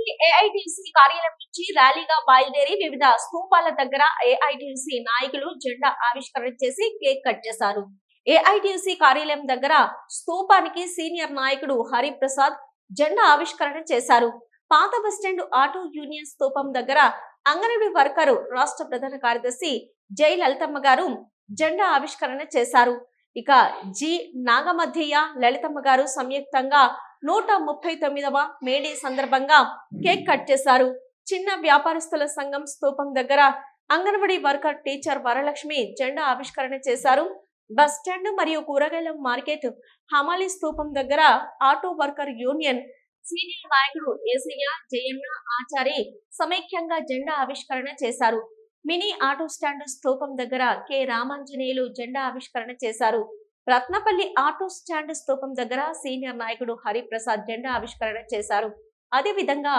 Tirupati AITC కార్యాలయం నుంచి ర్యాలీగా బయలుదేరి వివిధ స్థూపాల దగ్గర ఏఐటిసి నాయకులు జెండా ఆవిష్కరణ చేసి కేక్ కట్ చేశారు. ఏఐటిసి కార్యాలయం దగ్గర స్థూపానికి సీనియర్ నాయకుడు హరిప్రసాద్ జెండా ఆవిష్కరణ చేశారు. పాత బస్టాండ్ ఆటో యూనియన్ స్థూపం దగ్గర అంగన్వాడీ వర్కరు రాష్ట్ర ప్రధాన కార్యదర్శి జై లలితమ్మ గారు జెండా ఆవిష్కరణ చేశారు. ఇక జి నాగమధ్యయ్య లలితమ్మ గారు సంయుక్తంగా నూట ముప్పై తొమ్మిదవ మేడే సందర్భంగా కేక్ కట్ చేశారు. చిన్న వ్యాపారస్తుల సంఘం స్థూపం దగ్గర అంగన్వాడీ వర్కర్ టీచర్ వరలక్ష్మి జెండా ఆవిష్కరణ చేశారు. బస్ స్టాండ్ మరియు కూరగాయల మార్కెట్ హమాలి స్థూపం దగ్గర ఆటో వర్కర్ యూనియన్ సీనియర్ నాయకుడు ఏసయ్య జయన్న ఆచారి సమైక్యంగా జెండా ఆవిష్కరణ చేశారు. మినీ ఆటో స్టాండ్ స్థూపం దగ్గర కె రామాంజనేయులు జెండా ఆవిష్కరణ చేశారు. రత్నపల్లి ఆటో స్టాండ్ స్థూపం దగ్గర సీనియర్ నాయకుడు హరిప్రసాద్ జెండా ఆవిష్కరణ చేశారు. అదేవిధంగా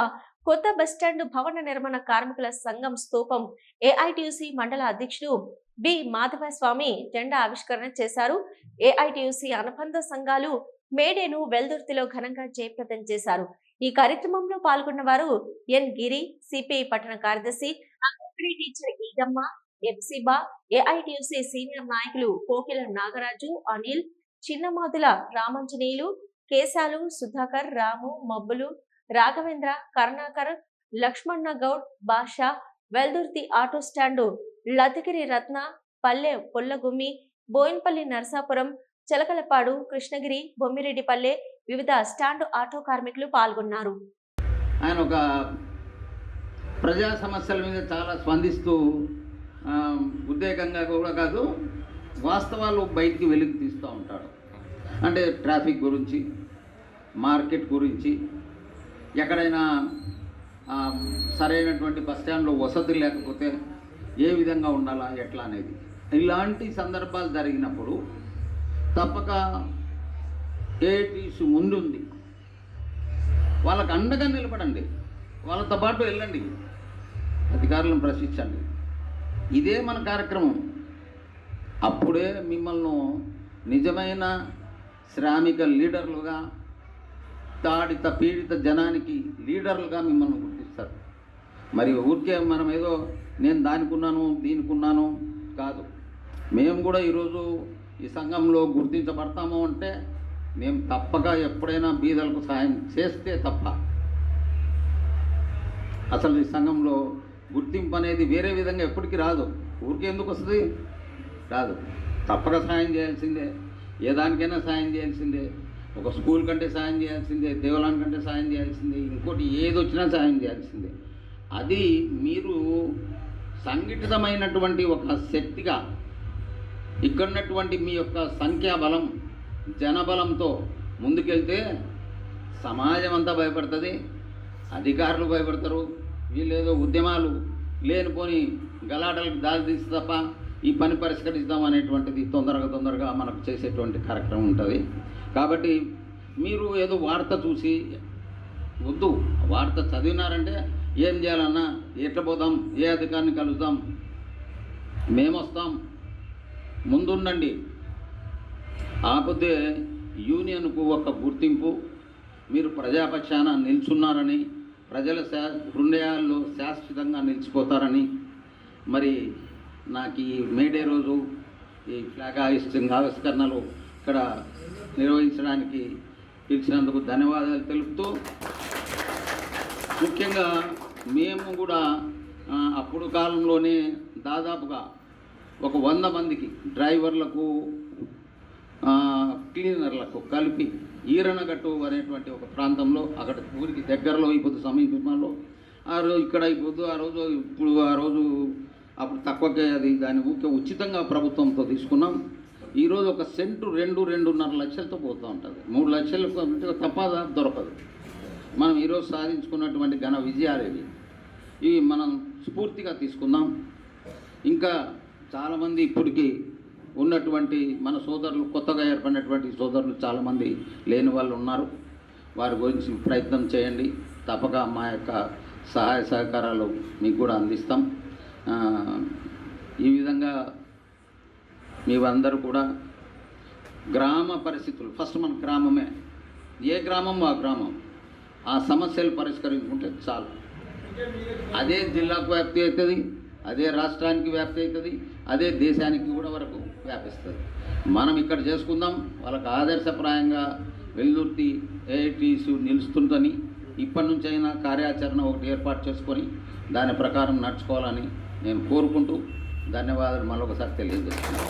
కొత్త బస్టాండ్ భవన నిర్మాణ కార్మికుల సంఘం స్థూపం ఏఐటియుసి మండల అధ్యక్షుడు బి. మాధవస్వామి జెండా ఆవిష్కరణ చేశారు. ఏఐటియుసి అనుబంధ సంఘాలు మేడేను వెల్దుర్తిలో ఘనంగా జయప్రదం చేశారు. ఈ కార్యక్రమంలో పాల్గొన్న వారు ఎన్. గిరి సిపిఐ పట్టణ కార్యదర్శి anganwadi teacher Eedamma Ephsiba AITUC senior నాయకులు కోకిల నాగరాజు అనిల్ చిన్నమాదుల రామంజనేయులు కేశాలు సుధాకర్ రాము మబ్బులు రాఘవేంద్ర కరుణాకర్ లక్ష్మణ గౌడ్ బాషా వెల్దుర్తి ఆటో స్టాండు లతగిరి రత్న పల్లె పొల్లగుమ్మి బోయిన్పల్లి నరసాపురం చిలకలపాడు కృష్ణగిరి బొమ్మిరెడ్డిపల్లె వివిధ స్టాండు ఆటో కార్మికులు పాల్గొన్నారు. ఆయన ఒక ప్రజా సమస్యల మీద చాలా స్పందిస్తూ ఉద్రేకంగా కూడా కాదు వాస్తవాలు బయటికి వెలుగు తీస్తూ ఉంటాడు. అంటే ట్రాఫిక్ గురించి మార్కెట్ గురించి ఎక్కడైనా సరైనటువంటి బస్ స్టాండ్లో వసతి లేకపోతే ఏ విధంగా ఉండాలా ఎట్లా అనేది. ఇలాంటి సందర్భాలు జరిగినప్పుడు తప్పక ఏటీసీ ముందుంది. వాళ్ళకు అండగా నిలబడండి. వాళ్ళతో పాటు వెళ్ళండి. అధికారులను ప్రశ్నించండి. ఇదే మన కార్యక్రమం. అప్పుడే మిమ్మల్ని నిజమైన శ్రామిక లీడర్లుగా తాడిత పీడిత జనానికి లీడర్లుగా మిమ్మల్ని గుర్తిస్తారు. మరి ఊరికే మనం ఏదో నేను దానికున్నాను దీనికున్నాను కాదు. మేము కూడా ఈరోజు ఈ సంఘంలో గుర్తించబడతాము అంటే మేము తప్పక ఎప్పుడైనా బీదలకు సాయం చేస్తే తప్ప. అసలు ఈ సంఘంలో గుర్తింపు అనేది వేరే విధంగా ఎప్పటికీ రాదు. ఊరికే ఎందుకు వస్తుంది? రాదు. తప్పక సాయం చేయాల్సిందే. ఏ దానికైనా సాయం చేయాల్సిందే. ఒక స్కూల్ కంటే సాయం చేయాల్సిందే దేవాలయం కంటే సాయం చేయాల్సిందే ఇంకోటి ఏది వచ్చినా సాయం చేయాల్సిందే. అది మీరు సంఘటితమైనటువంటి ఒక శక్తిగా ఇక్కడున్నటువంటి మీ యొక్క సంఖ్యాబలం జనబలంతో ముందుకెళ్తే సమాజం అంతా భయపడుతుంది అధికారులు భయపడతారు వీళ్ళేదో ఉద్యమాలు లేనిపోని గలాటలకు దారి తీసి తప్ప ఈ పని పరిష్కరిస్తాం అనేటువంటిది తొందరగా తొందరగా మనకు చేసేటువంటి కార్యక్రమం ఉంటుంది. కాబట్టి మీరు ఏదో వార్త చూసి వద్దు వార్త చదివినారంటే ఏం చేయాలన్నా ఎట్లా పోదాం ఏ అధికారిని కలుద్దాం మేము వస్తాం ముందుండండి. ఆపోతే యూనియన్కు ఒక గుర్తింపు మీరు ప్రజాపక్షాన నిల్చున్నారని ప్రజల శా హృదయాల్లో శాశ్వతంగా నిలిచిపోతారని మరి నాకు ఈ మేడే రోజు ఈ ఫ్లాగ్ ఆవిష్కరణ ఆవిష్కరణలు ఇక్కడ నిర్వహించడానికి పిలిచినందుకు ధన్యవాదాలు తెలుపుతూ ముఖ్యంగా మేము కూడా అప్పుడు కాలంలోనే దాదాపుగా ఒక వంద మందికి డ్రైవర్లకు క్లీనర్లకు కలిపి ఈరణగట్టు అనేటువంటి ఒక ప్రాంతంలో అక్కడ ఊరికి దగ్గరలో ఇప్పుడు సమీపంలో ఆ రోజు ఇక్కడ అయిపోద్దు ఆ రోజు ఇప్పుడు ఆ రోజు అప్పుడు తక్కువకే అది దాని ఊరికే ఉచితంగా ప్రభుత్వంతో తీసుకున్నాం. ఈరోజు ఒక సెంటు రెండు రెండున్నర లక్షలతో పోతూ ఉంటుంది. మూడు లక్షలకు అంటే తప్ప దొరకదు. మనం ఈరోజు సాధించుకున్నటువంటి ఘన విజయాలు ఇవి ఇవి మనం స్ఫూర్తిగా తీసుకుందాం ఇంకా చాలామంది ఇప్పటికీ ఉన్నటువంటి మన సోదరులు కొత్తగా ఏర్పడినటువంటి సోదరులు చాలామంది లేని వాళ్ళు ఉన్నారు. వారి గురించి ప్రయత్నం చేయండి. తప్పక మా యొక్క సహాయ సహకారాలు మీకు కూడా అందిస్తాం. ఈ విధంగా మీవందరూ కూడా గ్రామ పరిస్థితులు ఫస్ట్ మన గ్రామమే. ఏ గ్రామం ఆ గ్రామం. ఆ సమస్యలు పరిష్కరించుకుంటే చాలు. అదే జిల్లాకు వ్యాప్తి అవుతుంది అదే రాష్ట్రానికి వ్యాప్తి అవుతుంది అదే దేశానికి కూడా వరకు. వ్యాపిస్తుంది. మనం ఇక్కడ చేసుకుందాం వాళ్ళకు ఆదర్శప్రాయంగా వెల్లుర్తి ఏఐటీస్ నిలుస్తుందని ఇప్పటి నుంచైనా కార్యాచరణ ఒకటి ఏర్పాటు చేసుకొని దాని ప్రకారం నడుచుకోవాలని నేను కోరుకుంటూ ధన్యవాదాలు మరొకసారి తెలియజేస్తున్నాను.